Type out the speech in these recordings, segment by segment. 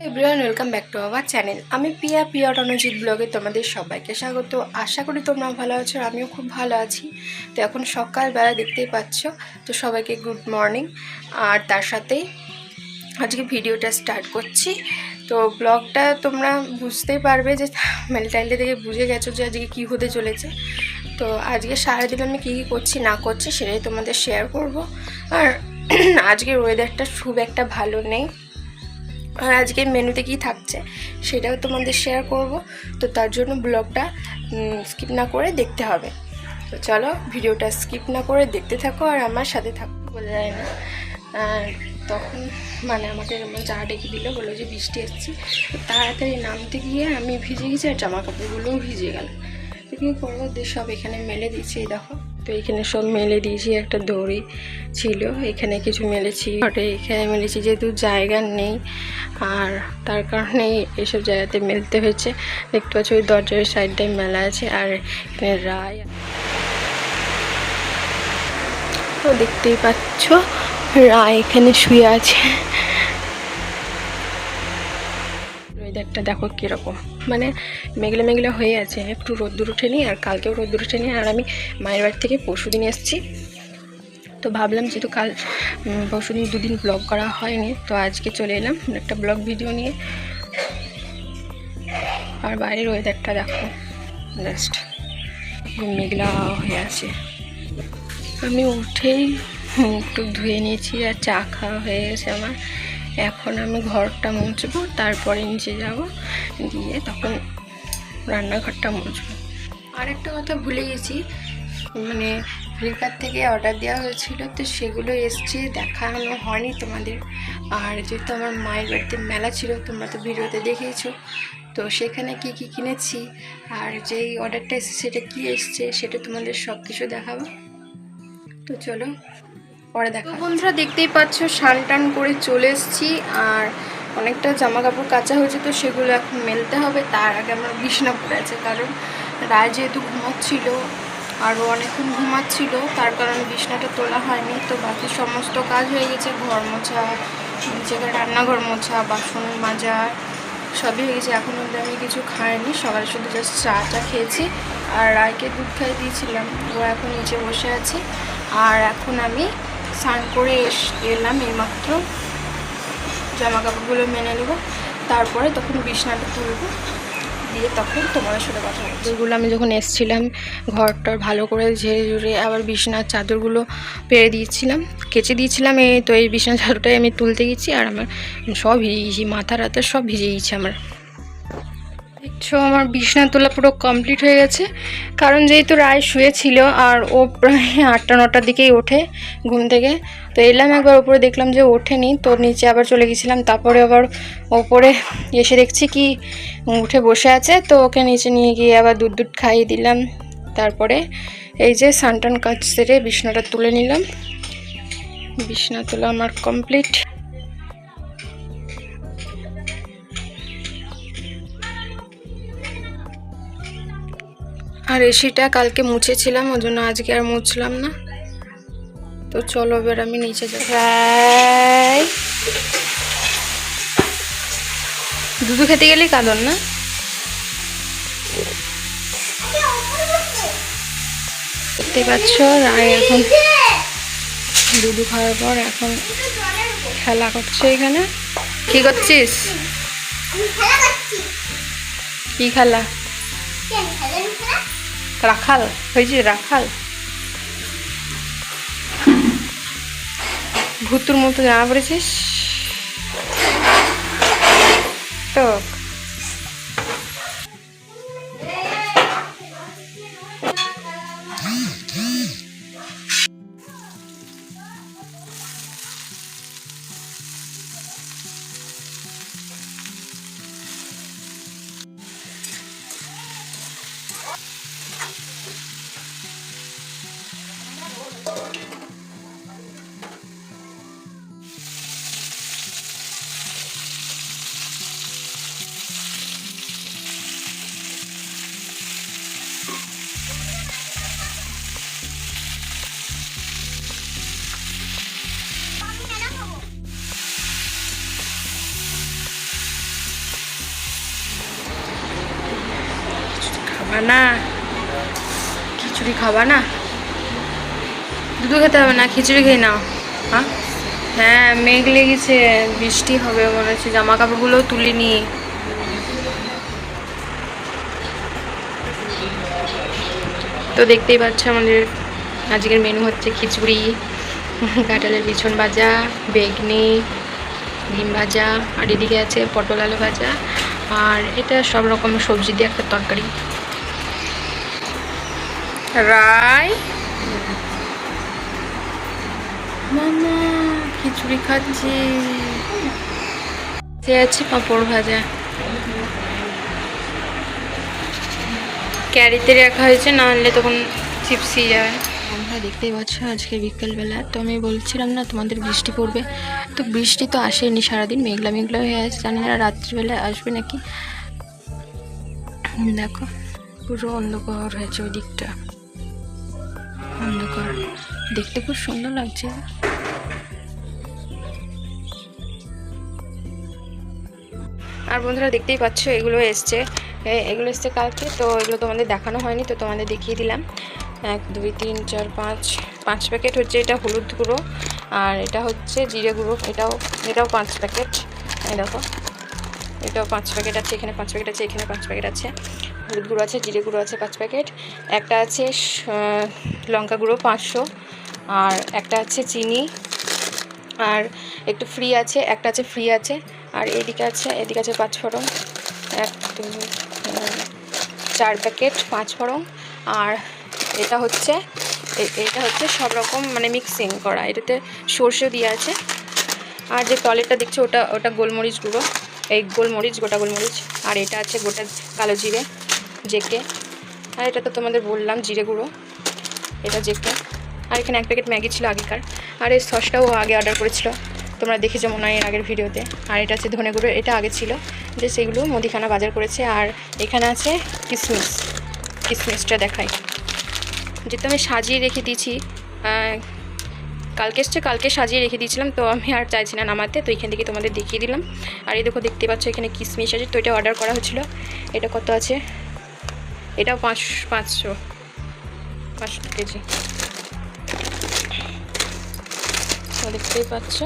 Everyone welcome back to our channel আমি পিয়া পিয়া রণজিৎ ব্লগে তোমাদের সবাইকে স্বাগত। আশা করি তোমরা ভালো আছো, আমিও খুব ভালো আছি। তো এখন সকালবেলা দেখতেই পাচ্ছ, তো সবাইকে গুড মর্নিং আর তার সাথেই আজকে ভিডিওটা স্টার্ট করছি। তো ব্লগটা তোমরা বুঝতেই পারবে যে মেলটাইলটা থেকে বুঝে গেছো যে আজকে কী হতে চলেছে। তো আজকে সারাদিন আমি কী কী করছি, না করছি সেটাই তোমাদের শেয়ার করব। আর আজকের ওয়েদারটা খুব একটা ভালো নেই। আর আজকে মেনুতে কি থাকছে সেটাও তোমাদের শেয়ার করব। তো তার জন্য ব্লগটা স্কিপ না করে দেখতে হবে। তো চলো ভিডিওটা স্কিপ না করে দেখতে থাকো আর আমার সাথে থাকো বোঝা যায় না। তখন মানে আমাকে আমার চা ডেকে দিল, বলল যে বৃষ্টি এসেছি। তাড়াতাড়ি নামতে গিয়ে আমি ভিজে গেছি আর জামা কাপড়গুলোও ভিজে গেল। তো কী করব? সব এখানে মেলে দিচ্ছি, এই দেখো। তো এখানে সব মেলে দিয়েছি, একটা দড়ি ছিল, এখানে কিছু মেলেছি। ঘটে এখানে মেলেছি যেহেতু জায়গা নেই, আর তার কারণে এসব জায়গাতে মেলতে হয়েছে। দেখতে পাচ্ছি ওই দরজার সাইডটাই মেলা আছে, আর এখানে রায় তো দেখতেই পাচ্ছ, রায় এখানে শুয়ে আছে। ওয়েদারটা দেখো কীরকম। মানে মেঘলা মেঘলা হয়ে আছে, একটু রোদ্দুর ওঠেনি আর কালকেও রোদ্দুর ওঠেনি আর আমি মায়ের বাড়ি থেকে পরশু দিন এসেছি। তো ভাবলাম যেহেতু কাল পরশু দিন দুদিন ব্লগ করা হয়নি, তো আজকে চলে এলাম একটা ব্লগ ভিডিও নিয়ে। আর বাইরের ওয়েদারটা দেখো জাস্ট মেঘলা হয়ে আছে। আমি উঠেই একটু ধুয়ে নিয়েছি আর চা খাওয়া হয়ে গেছে আমার। এখন আমি ঘরটা মুছবো, তারপরে নিচে যাব দিয়ে তখন রান্নাঘরটা মুছবো। আরেকটা কথা ভুলে গেছি মানে ফ্লিপকার্ট থেকে অর্ডার দেওয়া হয়েছিল, তো সেগুলো এসছে, দেখানো হয়নি তোমাদের। আর যেহেতু আমার মায়ের বাড়িতে মেলা ছিল, তোমরা তো ভিডিওতে দেখেইছো তো সেখানে কি কি কিনেছি, আর যেই অর্ডারটা এসেছে সেটা কি এসছে, সেটা তোমাদের সব কিছু দেখাবো। তো চলো পরে দেখো। বন্ধুরা দেখতেই পাচ্ছ স্নান টান করে চলে এসেছি, আর অনেকটা জামা কাপড় কাঁচা হয়েছে, তো সেগুলো এখন মেলতে হবে। তার আগে আমার বিছনা পড়ে আছে, কারণ রায় যেহেতু ঘুমাচ্ছিল, আরও অনেকক্ষণ ঘুমাচ্ছিল, তার কারণে বিছনাটা তোলা হয়নি, তো বাকি সমস্ত কাজ হয়ে গেছে, ঘর মোছা জায়গায় রান্নাঘর মোছা, বাসন মাজা, সবই হয়ে গেছে। এখন অব্দি আমি কিছু খাইনি, সকালে শুধু জাস্ট চা চা খেয়েছি, আর রায়কে দুধ খাই দিয়েছিলাম। ও এখন নিচে বসে আছে, আর এখন আমি স্নান করে এলাম এইমাত্র। জামা কাপড়গুলো মেনে নেব। তারপরে তখন বিছনাটা তুলব। দিয়ে তখন তোমাদের সাথে কথা যেগুলো আমি যখন এসছিলাম, ঘরটার ভালো করে ঝেড়ে ঝুড়ে আবার বিছনার চাদরগুলো পেরে দিয়েছিলাম, কেচে দিয়েছিলাম। এই তো এই বিছনার চাদরটাই আমি তুলতে গেছি আর আমার সব ভিজে গেছি মাথা রাতে সব ভিজে গেছে আমার। দেখছ, আমার বিছনা তোলা পুরো কমপ্লিট হয়ে গেছে। কারণ যেহেতু রায় শুয়েছিল আর ও প্রায় আটটা, নটার দিকেই ওঠে ঘুম থেকে, তো এলাম একবার, ওপরে দেখলাম যে ওঠেনি, তো নিচে আবার চলে গেছিলাম, তারপরে আবার ওপরে এসে দেখছি কি উঠে বসে আছে, তো ওকে নিচে নিয়ে গিয়ে আবার দুধ দুধ খাইয়ে দিলাম। তারপরে এই যে সানটান কাজ সেরে বিছনাটা তুলে নিলাম। বিছনা তোলা আমার কমপ্লিট আর এসিটা কালকে মুছেছিলাম ওই জন্য আজকে আর মুছলাম না। তো চলো এবার আমি নিচে যাই। দুধু খেতে গেলে কাঁদন না? দেখতে পাচ্ছ রায় এখন দুধু খাওয়ার পর এখন খেলা করছে এখানে। কি করছিস? কি খেলা? রাখাল হয়েছে রাখাল। ভুতুর মতো জানা পড়েছিস না। খিচুড়ি খাবা না? দুধ খেতে হবে না? খিচুড়ি খেয়ে নাও। হ্যাঁ? হ্যাঁ মেঘ লেগেছে, বৃষ্টি হবে মনে হচ্ছে জামা কাপড়গুলোও তুলিনি তো দেখতেই পাচ্ছ আমাদের, আজকের মেনু হচ্ছে খিচুড়ি, কাঁঠালের বিছন ভাজা, বেগনি, ডিম ভাজা, আর এদিকে আছে পটল আলু ভাজা, আর এটা সব রকমের সবজি দিয়ে একটা তরকারি। রাই। মামা খিচুড়ি খাচ্ছি। সে আছে পাঁপড় ভাজা। ক্যারিতে রাখা হয়েছে না হলে তখন চিপসি যাবে আমরা দেখতেই পাচ্ছ আজকে বিকেলবেলা। তো আমি বলছিলাম না তোমাদের বৃষ্টি পড়বে। তো বৃষ্টি তো আসেনি সারাদিন মেঘলা মেঘলা হয়ে আছে। জানি না রাত্রিবেলায় আসবে নাকি। দেখো পুরো অন্ধকার হয়েছে ওই দিকটা। অন্ধকার। দেখতে খুব সুন্দর লাগছে। আর বন্ধুরা দেখতেই পাচ্ছ, এগুলো এসছে। এগুলো এসছে কালকে, তো এগুলো তোমাদের দেখানো হয়নি, তো তোমাদের দেখিয়ে দিলাম। এক, দুই, তিন, চার, পাঁচ পাঁচ প্যাকেট হচ্ছে এটা হলুদ গুঁড়ো, আর এটা হচ্ছে জিরে গুঁড়ো, এটাও এটাও পাঁচ প্যাকেট। এই দেখো, এটাও পাঁচ প্যাকেট আছে, এখানে পাঁচ প্যাকেট আছে, এখানে পাঁচ প্যাকেট আছে। হলুদ গুঁড়ো আছে, জিরে গুঁড়ো আছে, পাঁচ প্যাকেট। একটা আছে লঙ্কা গুঁড়ো পাঁচশো। আর একটা আছে চিনি। আর একটু ফ্রি আছে, একটা আছে ফ্রি আছে। আর এদিকে আছে এদিকে আছে পাঁচ ফোড়ন। এক চার প্যাকেট, পাঁচ ফোড়ন। আর এটা হচ্ছে এটা হচ্ছে সব রকম মানে মিক্সিং করা। এটাতে সর্ষে দিয়ে আছে। আর যে টলেটটা দেখছ, ওটা ওটা গোলমরিচ গুঁড়ো। এই গোলমরিচ, গোটা গোলমরিচ। আর এটা আছে গোটা কালো জিরে। জেকে। আর এটা তো তোমাদের বললাম, জিরে গুঁড়ো। এটা জেকে। আর এখানে এক প্যাকেট ম্যাগি ছিল আগেকার। আর এই সসটাও আগে অর্ডার করেছিল। তোমরা দেখেছ মনে হয় এর আগের ভিডিওতে। আর এটা আছে ধনে গুঁড়ো, এটা আগে ছিল। যে সেগুলো মুদিখানা বাজার করেছে। আর এখানে আছে কিশমিশ কিশমিশটা দেখাই। যেহেতু আমি সাজিয়ে রেখে দিয়েছি কালকে এসছে, কালকে সাজিয়ে রেখে দিয়েছিলাম, তো আমি আর চাইছি না নামাতে। তো এখান থেকে তোমাদের দেখিয়ে দিলাম। আর এই দেখো, দেখতে পাচ্ছ এখানে কিসমিস আছে। তো এটা অর্ডার করা হয়েছিল এটা কত আছে? এটাও পাঁচ, পাঁচশো পাঁচশো কেজি। দেখতেই পাচ্ছ।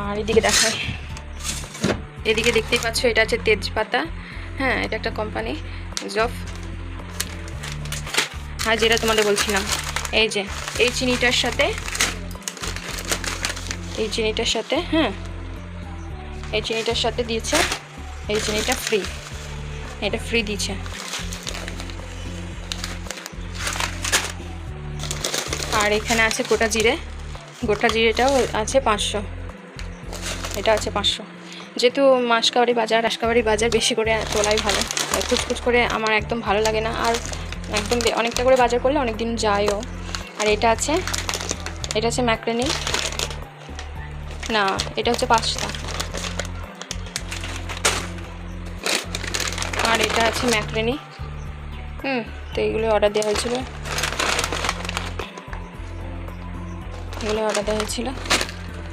আর এদিকে দেখাই এদিকে দেখতেই পাচ্ছ, এটা আছে তেজপাতা। হ্যাঁ এটা একটা কোম্পানি জফ হ্যাঁ যেটা তোমাদের বলছিলাম, এই যে, এই চিনিটার সাথে, এই চিনিটার সাথে হ্যাঁ এই চিনিটার সাথে দিয়েছে, এই চিনিটা ফ্রি এটা ফ্রি দিয়েছে। আর এখানে আছে গোটা জিরে। গোটা জিরেটাও আছে পাঁচশো। এটা আছে পাঁচশো। যেহেতু মাসকাবাড়ি বাজার রাসকাবাড়ি বাজার বেশি করে তোলাই ভালো। কুচকুচ করে আমার একদম ভালো লাগে না। আর একদম অনেকটা করে বাজার করলে অনেক দিন যায়ও। আর এটা আছে এটা আছে ম্যাক্রেনি। না, এটা হচ্ছে পাঁচটা। আর এটা আছে ম্যাক্রেনি। হুম, তো এইগুলো অর্ডার দেওয়া হয়েছিল। এগুলো অর্ডার দেওয়া হয়েছিল।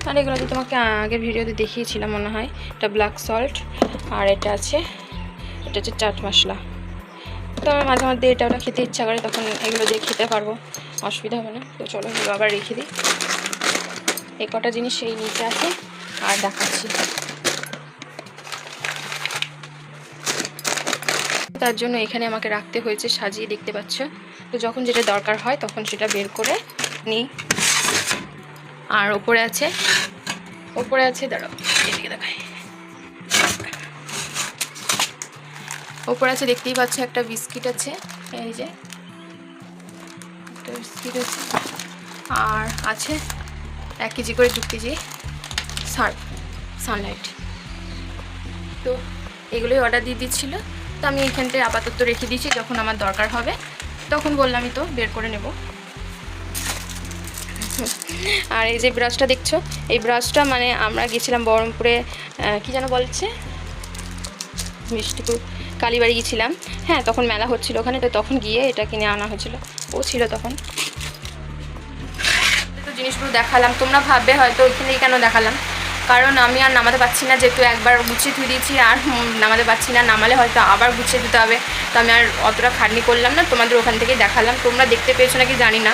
আর এগুলো তো তোমাকে আগের ভিডিওতে দেখিয়েছিলাম মনে হয়। এটা ব্ল্যাক সল্ট আর এটা আছে, এটা হচ্ছে চাট মশলা। তো আমার মাঝে মধ্যে এটা ওটা খেতে ইচ্ছা করে, তখন এগুলো দিয়ে খেতে পারব, অসুবিধা হবে না। তো চলো এগুলো আবার রেখে দিই। এই কটা জিনিস এই নিচে আছে, আর দেখাচ্ছি। তার জন্য এখানে আমাকে রাখতে হয়েছে সাজিয়ে দেখতে পাচ্ছ? তো যখন যেটা দরকার হয় তখন সেটা বের করে নিই। আর ওপরে আছে ওপরে আছে, দাঁড়াও, এদিকে দেখাই। ওপরে আছে, দেখতেই পাচ্ছ একটা বিস্কিট আছে, এই যে, একটা বিস্কিট আছে। আর আছে এক কেজি করে দু কেজি সার্ফ সানলাইট। তো এগুলোই অর্ডার দিয়ে দিচ্ছিল। তো আমি এখানটায় আপাতত রেখে দিয়েছি, যখন আমার দরকার হবে। তখন বললামই তো, বের করে নেব। আর এই যে ব্রাশটা দেখছ, এই ব্রাশটা মানে আমরা গেছিলাম বহরমপুরে কি যেন বলছে? মিষ্টিপুর, কালীবাড়ি গিয়েছিলাম। হ্যাঁ তখন মেলা হচ্ছিল ওখানে, তো তখন গিয়ে এটা কিনে আনা হয়েছিল। ও ছিল তখন। তো জিনিসগুলো দেখালাম। তোমরা ভাববে হয়তো ওইখানেই কেন দেখালাম? কারণ আমি আর নামাতে পারছি না, যেহেতু একবার গুছিয়ে ধুয়ে দিয়েছি আর নামাতে পারছি না, নামালে হয়তো আবার গুছিয়ে দিতে হবে। তো আমি আর অতটা খাটনি করলাম না, তোমাদের ওখান থেকেই দেখালাম। তোমরা দেখতে পেয়েছ নাকি জানি না।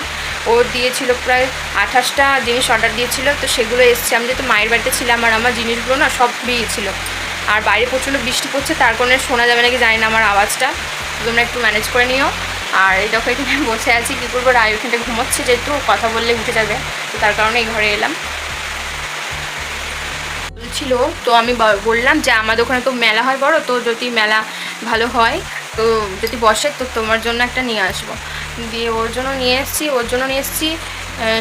ও দিয়েছিল প্রায় আঠাশটা জিনিস অর্ডার দিয়েছিল, তো সেগুলো এসছে। আমি যেহেতু মায়ের বাড়িতে ছিলাম আর আমার জিনিসগুলো না সব দিয়েছিল আর বাইরে প্রচণ্ড বৃষ্টি পড়ছে, তার কারণে শোনা যাবে নাকি জানি না আমার আওয়াজটা। তোমরা একটু ম্যানেজ করে নিও। আর এই দেখো এখানে বসে আছি, কী করব? রায় ওখানটা ঘুমোচ্ছে, যেহেতু কথা বললে উঠে যাবে। তো তার কারণে এই ঘরে এলাম। ছিল, তো আমি বললাম যে আমাদের ওখানে তো মেলা হয় বড়, তো যদি মেলা ভালো হয়, তো যদি বসে, তো তোমার জন্য একটা নিয়ে আসব। দিয়ে ওর জন্য নিয়ে এসেছি, ওর জন্য নিয়ে এসেছি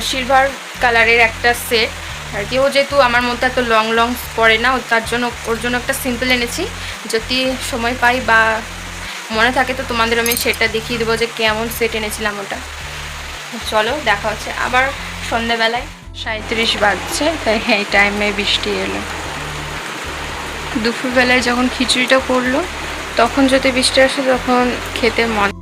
সিলভার কালারের একটা সেট আর কি, ও যেহেতু আমার মধ্যে এত লং লং পরে না তার জন্য, ওর জন্য একটা সিম্পল এনেছি। যদি সময় পাই বা মনে থাকে, তো তোমাদের আমি সেটটা দেখিয়ে দেবো যে কেমন সেট এনেছিলাম ওটা। চলো, দেখা হচ্ছে। আবার সন্ধ্যাবেলায় সাঁত্রিশ বাজছে, তাই এই টাইমে বৃষ্টি এলো। দুপুরবেলায় যখন খিচুড়িটা করল তখন যদি বৃষ্টি আসে তখন খেতে মন